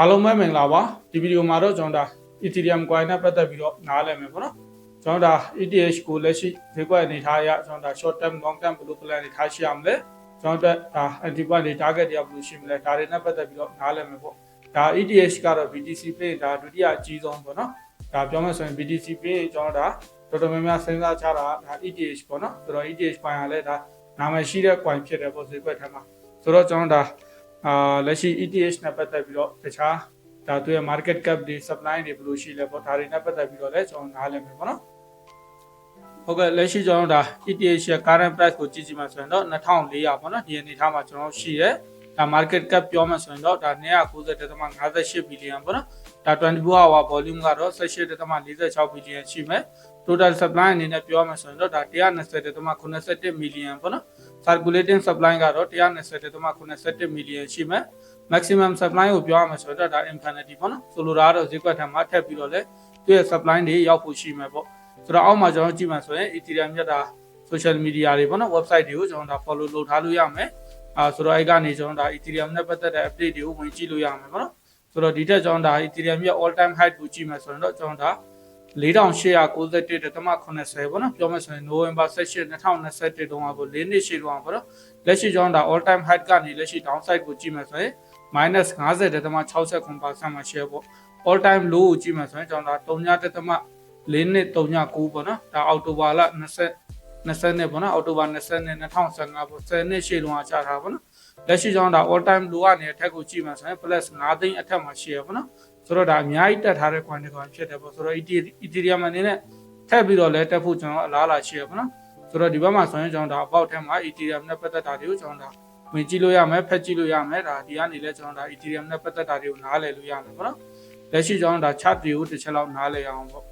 အားလုံးပဲမင်္ဂလာပါဒီဗီဒီယိုမှာတော့ကျွန်တော်ဒါ Ethereum coin နဲ့ပတ်သက်ပြီးတော့နားလည်မယ်ပေါ့နော်ကျွန်တော်ဒါ ETH ကိုလက်ရှိဈေးကွက်အနေထားအရကျွန်တော်ဒါ short term long term ဘယ်လို plan တွေထားရှိရမလဲကျွန်တော်တို့ဒါ anti point တွေ target တွေဘယ်လိုရှိမလဲဒါတွေနဲ့ပတ်သက်ပြီးတော့နားလည်မယ်ပေါ့ဒါ ETH ကတော့ BTC pay ဒါဒုတိယအကြီးဆုံးပေါ့နော်ဒါပြောမယ်ဆိုရင် BTC pay ကျွန်တော်ဒါတော်တော်များများစဉ်းစားချတာဒါ ETH ပေါ့နော်ဆိုတော့ ETH coin ကလည်းဒါနာမည်ရှိတဲ့ coin ဖြစ်တယ်ပေါ့ဈေးကွက်ထဲမှာဆိုတော့ကျွန်တော်ဒါ အာလက်ရှိ ETH နဲ့ပတ်သက်ပြီးတော့တခြားဒါသူရဲ့ market cap တွေ supply တွေဘယ်လိုရှိလဲပေါ့ဒါတွေနဲ့ပတ်သက်ပြီးတော့လည်းကျွန်တော်နားလည်မယ်ပေါ့နော်ဟုတ်ကဲ့လက်ရှိကျွန်တော်ဒါ ETH ရဲ့ current price ကိုကြည့်ကြည့်မှဆိုရင်တော့2400ပေါ့နော်ဒီအနေထားမှာကျွန်တော်ရှိရဲဒါ market cap ပြောမှဆိုရင်တော့ဒါ290.58 billion ပေါ့နော်ဒါ24 hour volume ကတော့18.46 billion ရှိမယ် total supply အနေနဲ့ပြောမှဆိုရင်တော့ဒါ190.87 million ပေါ့နော် circulating supply ကတော့190.87 million ရှိမယ် maximum supply ကိုပြောရမှာဆိုတော့ဒါ infinity ပေါ့နော်ဆိုလိုတာကတော့ဈေးကွက်ထက်မှာထပ်ပြီးတော့လဲသူ့ရဲ့ supply တွေရောက်ဖို့ရှိမယ်ပေါ့ဆိုတော့အောက်မှာကျွန်တော်ကြည့်မှဆိုရင် Ethereum မြတ်တာ social media တွေပေါ့နော် website တွေကိုကျွန်တော်ဒါ follow လုပ်ထားလို့ရမယ်အာဆိုတော့အဲ့ကနေကျွန်တော်ဒါ Ethereum နဲ့ပတ်သက်တဲ့ update တွေကိုဝင်ကြည့်လို့ရမယ်ပေါ့နော်ဆိုတော့ဒီထက်ကျွန်တော်ဒါ Ethereum ရဲ့ all time high ကိုကြည့်မှဆိုရင်တော့ကျွန်တော်ဒါ 4891.80ပေါ့နော်ပြောမယ်ဆိုရင် November 18 2021တုန်းကပေါ့၄နှစ်ရှိတုန်းကပေါ့နော်လက်ရှိကျွန်တော်ဒါ all time high ကနေလက်ရှိ downside ကိုကြည့်မှဆိုရင် minus 50.69%မှာ share ပေါ့ all time low ကိုကြည့်မှဆိုရင်ကျွန်တော်ဒါ3.4နှစ်39ပေါ့နော်ဒါအောက်တိုဘာလ20 20နှစ်ပေါ့နော်အောက်တိုဘာ20နှစ်2015ပေါ့10နှစ်ရှေ့တုန်းကကြာတာပေါ့နော် လက်ရှိကျွန်တော်ဒါ all time low ကနေအထက်ကိုကြည့်မှဆိုရင် plus 9သိန်းအထက်မှာရှိရပေါ့နော်ဆိုတော့ဒါအများကြီးတက်ထားတဲ့ coin တွေကောင်ဖြစ်တယ်ပေါ့ဆိုတော့ Ethereum အနေနဲ့ထပ်ပြီးတော့လဲတက်ဖို့ကျွန်တော်အလားအလာရှိရပေါ့နော်ဆိုတော့ဒီဘက်မှာဆိုရင်ကျွန်တော်ဒါ about ထက်မှာ Ethereum နဲ့ပတ်သက်တာတွေကိုကျွန်တော်ဒါဝင်ကြည့်လို့ရမယ်ဖက်ကြည့်လို့ရမယ်ဒါဒီကနေလဲကျွန်တော်ဒါ Ethereum နဲ့ပတ်သက်တာတွေကိုနားလည်လို့ရမယ်ပေါ့နော်လက်ရှိကျွန်တော်ဒါ chart တွေကိုတစ်ချက်လောက်နားလည်အောင်ပေါ့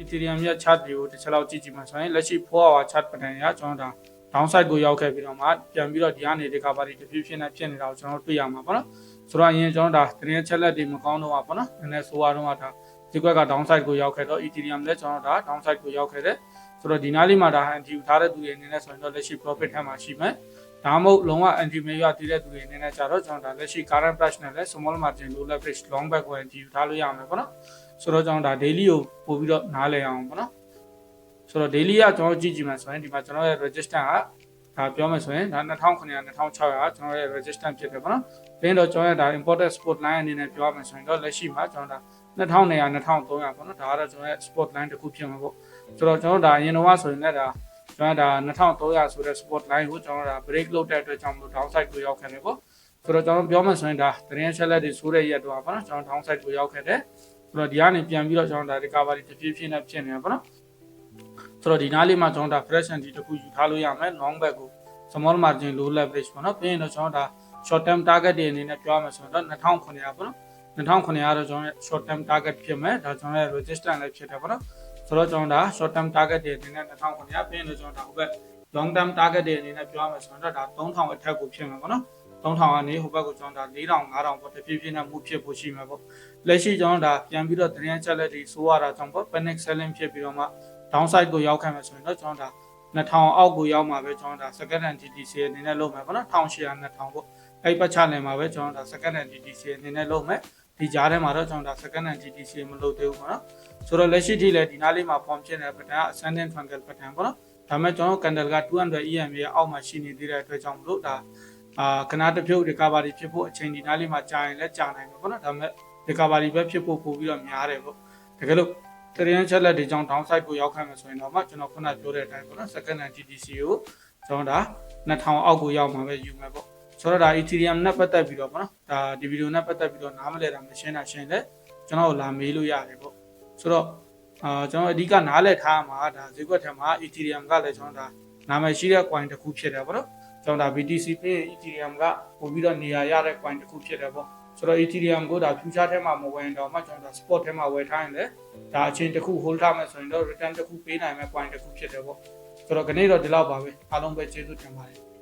Ethereum ရဲ့ chart တွေကိုတစ်ချက်လောက်ကြည့်ကြည့်မှဆိုရင်လက်ရှိ4 hour chart pattern ရကျွန်တော်ဒါ downside ကိုရောက်ခဲ့ပြီးတော့မှပြန်ပြီးတော့ဒီကနေ recovery တစ်ဖြည်းဖြည်းနဲ့ဖြစ်နေတာကိုကျွန်တော်တွေ့ရမှာပေါ့နော်ဆိုတော့အရင်ကျွန်တော်ဒါတင်းချက်လက်တွေမကောင်းတော့ပါပေါ့နော်နည်းနည်းဆိုးရတော့ဒါဒီကွက်က downside ကိုရောက်ခဲ့တော့ Ethereum လည်းကျွန်တော်ဒါ downside ကိုရောက်ခဲ့တယ်ဆိုတော့ဒီနားလေးမှာဒါ anti ယူထားတဲ့သူတွေအနေနဲ့ဆိုရင်တော့လက်ရှိ profit ထက်မှာရှိမယ်ဒါမှမဟုတ်လုံးဝ anti မရတည်တဲ့သူတွေအနေနဲ့ကြတော့ကျွန်တော်ဒါလက်ရှိ current price နဲ့လည်း small margin low leverage long back ကို anti ယူထားလို့ရမယ်ပေါ့နော်ဆိုတော့ကျွန်တော်ဒါ daily ကိုပို့ပြီးတော့နားလည်အောင်ပေါ့နော် ဆိုတော့ daily ကကျွန်တော်ကြည့်ကြည့်မှဆိုရင်ဒီမှာကျွန်တော်ရဲ့ register ကဒါပြောမယ်ဆိုရင်ဒါ2900 2600ကျွန်တော်ရဲ့ register ဖြစ်တယ်ပေါ့နော်။ပြီးတော့ကျွန်တော်ရဲ့ဒါ imported sport line အနေနဲ့ပြောမယ်ဆိုရင်တော့လက်ရှိမှာကျွန်တော်ဒါ2200 2300ပေါ့နော်။ဒါကတော့ကျွန်တော်ရဲ့ sport line တစ်ခုဖြစ်မှာပေါ့။ဆိုတော့ကျွန်တော်ဒါအရင်တော့ဆိုရင်လည်းဒါကျွန်တော်ဒါ2300ဆိုတဲ့ sport line ကိုကျွန်တော်ဒါ break လုပ်တဲ့အတွက်ကြောင့်မလို့ downside ကိုရောက်ခဲ့တယ်ပေါ့။ဆိုတော့ကျွန်တော်ပြောမှဆိုရင်ဒါသတင်းချက်လက်တွေဆိုးတဲ့ရက်တော့ပေါ့နော်ကျွန်တော် downside ကိုရောက်ခဲ့တယ်။ဆိုတော့ဒီကနေပြန်ပြီးတော့ကျွန်တော်ဒါ recovery တစ်ဖြည်းဖြည်းနဲ့ဖြစ်နေတယ်ပေါ့နော်။ ဆိုတော့ဒီနားလေးမှာကျွန်တော်ဒါ fresh and တစ်ခုယူထားလို့ရမယ် long back ကို small margin low leverage ပေါ့နော်ပြီးရင်တော့ကျွန်တော်ဒါ short term target တွေအနေနဲ့ပြောရမှာဆိုတော့2900ပေါ့နော်2900တော့ကျွန်တော် short term target ဖြစ်မယ်ဒါကျွန်တော်ရဲ့ register လည်းဖြစ်တယ်ပေါ့နော်ဆိုတော့ကျွန်တော်ဒါ short term target တွေအနေနဲ့2900ပြီးရင်တော့ကျွန်တော်ဒါဟိုဘက် long term target တွေအနေနဲ့ပြောရမှာဆိုတော့ဒါ3000အထက်ကိုဖြစ်မှာပေါ့နော်3000ကနေဟိုဘက်ကိုကျွန်တော်ဒါ4000 5000ပေါ့တဖြည်းဖြည်းနဲ့မှုဖြစ်ဖို့ရှိမှာပေါ့လက်ရှိကျွန်တော်ဒါပြန်ပြီးတော့သတင်းချက်လက်တွေစိုးရတာကြောင့်ပေါ့ panic selling ဖြစ်ပြီးတော့မှ downside ကိုရောက်ခံမှာဆိုရင်တော့ကျွန်တော်ဒါ2000အောက်ကိုရောက်မှာပဲကျွန်တော်ဒါ second hand TTC အနေနဲ့လုပ်မယ်ပေါ့နော်1800 2000ပေါ့အဲ့ပတ်ချလင်မှာပဲကျွန်တော်ဒါ second hand TTC အနေနဲ့လုပ်မယ်ဒီကြားထဲမှာတော့ကျွန်တော်ဒါ second hand TTC မလုပ်သေးဘူးပေါ့နော်ဆိုတော့လက်ရှိထိလည်းဒီနားလေးမှာ form ဖြစ်နေတဲ့ pattern က ascending triangle pattern ပေါ့နော်ဒါမဲ့ကျွန်တော် candle က200 EM ရဲ့အောက်မှာရှိနေသေးတဲ့အတွက်ကြောင့်မလို့ဒါအာခဏတစ်ဖြုတ် recovery ဖြစ်ဖို့အချိန်ဒီနားလေးမှာကြာရင်လည်းကြာနိုင်မှာပေါ့နော်ဒါမဲ့ recovery ပဲဖြစ်ဖို့ပို့ပြီးတော့များတယ်ပေါ့တကယ်လို့ တရင်ချက်လက်တွေကြောင့် downside ကိုရောက်ခံမှာဆိုရင်တော့မှကျွန်တော်ခုနပြောတဲ့အတိုင်းပေါ့နော် second hand TTC ကိုကျွန်တော်ဒါ2000အောက်ကိုရောက်မှာပဲယူမယ်ပေါ့ဆိုတော့ဒါ Ethereum နဲ့ပတ်သက်ပြီးတော့ပေါ့နော်ဒါဒီဗီဒီယိုနဲ့ပတ်သက်ပြီးတော့နားမလည်တာမရှင်းတာရှင်းလဲကျွန်တော်လာမေးလို့ရတယ်ပေါ့ဆိုတော့အာကျွန်တော်အဓိကနားလည်ထားမှာဒါဈေးကွက်ထဲမှာ Ethereum ကလည်းကျွန်တော်ဒါနာမည်ရှိတဲ့ coin တစ်ခုဖြစ်တယ်ပေါ့နော်ကျွန်တော်ဒါ BTC ပြင် Ethereum ကပို့ပြီးတော့နေရာရတဲ့ coin တစ်ခုဖြစ်တယ်ပေါ့ ဆိုတော့ Ethereum ကိုဒါ future ထဲမှာမဝင်တော့မှကျွန်တော်ဒါ spot ထဲမှာဝယ်ထားရင်လည်းဒါအချိန်တစ်ခု hold ထားမယ်ဆိုရင်တော့ return တစ်ခုပေးနိုင်မဲ့ point တစ်ခုဖြစ်တယ်ပေါ့ဆိုတော့ခဏတော့ဒီလောက်ပါပဲအားလုံးပဲကျေးဇူးတင်ပါတယ်